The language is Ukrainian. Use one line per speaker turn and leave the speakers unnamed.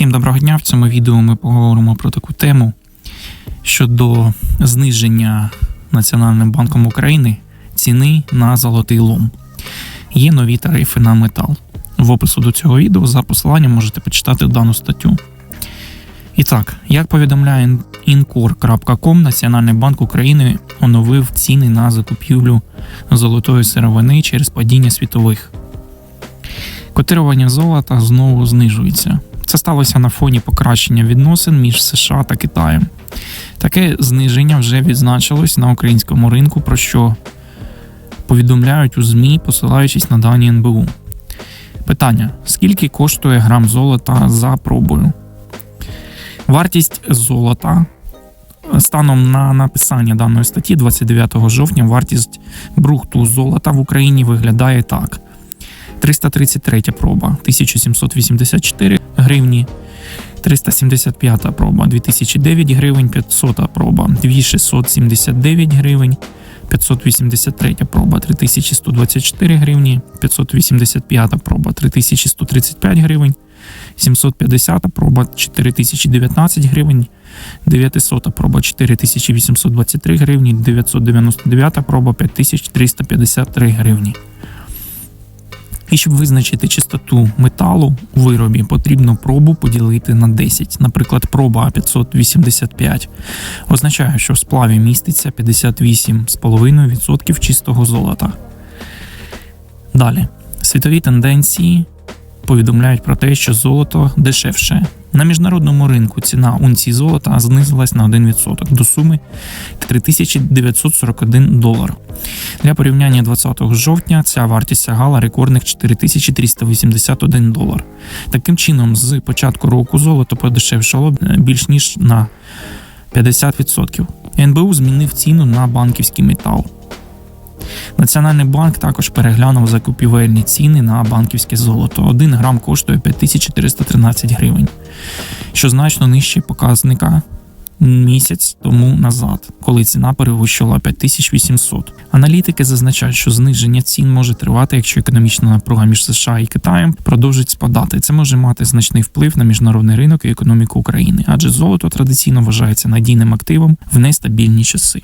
Всім доброго дня. В цьому відео ми поговоримо про таку тему щодо зниження Національним банком України ціни на золотий лом. Є нові тарифи на метал. В опису до цього відео за посиланням можете почитати дану статтю. І так, як повідомляє Incor.com, Національний банк України оновив ціни на закупівлю золотої сировини через падіння світових. Котирування золота знову знижується. Це сталося на фоні покращення відносин між США та Китаєм. Таке зниження вже відзначилось на українському ринку, про що повідомляють у ЗМІ, посилаючись на дані НБУ. Питання: скільки коштує грам золота за пробою? Вартість золота станом на написання даної статті 29 жовтня вартість брухту золота в Україні виглядає так: 333 проба 1784 гривні, 375 проба 2009 гривень, 500 проба 2679 гривень, 583 проба 3124 гривні, 585 проба 3135 гривень, 750 проба 4019 гривень, 900 проба 4823 гривні, 999 проба 5353 гривні. І щоб визначити чистоту металу у виробі, потрібно пробу поділити на 10. Наприклад, проба 585 означає, що в сплаві міститься 58,5% чистого золота. Далі, світові тенденції повідомляють про те, що золото дешевше. На міжнародному ринку ціна унції золота знизилась на 1% до суми 3941 долар. Для порівняння 20 жовтня ця вартість сягала рекордних 4381 долар. Таким чином, з початку року золото подешевшало більш ніж на 50%. НБУ змінив ціну на банківський метал. Національний банк також переглянув закупівельні ціни на банківське золото. 1 грам коштує 5413 гривень, що значно нижче показника місяць тому назад, коли ціна перевищила 5800. Аналітики зазначають, що зниження цін може тривати, якщо економічна напруга між США і Китаєм продовжить спадати. Це може мати значний вплив на міжнародний ринок і економіку України, адже золото традиційно вважається надійним активом в нестабільні часи.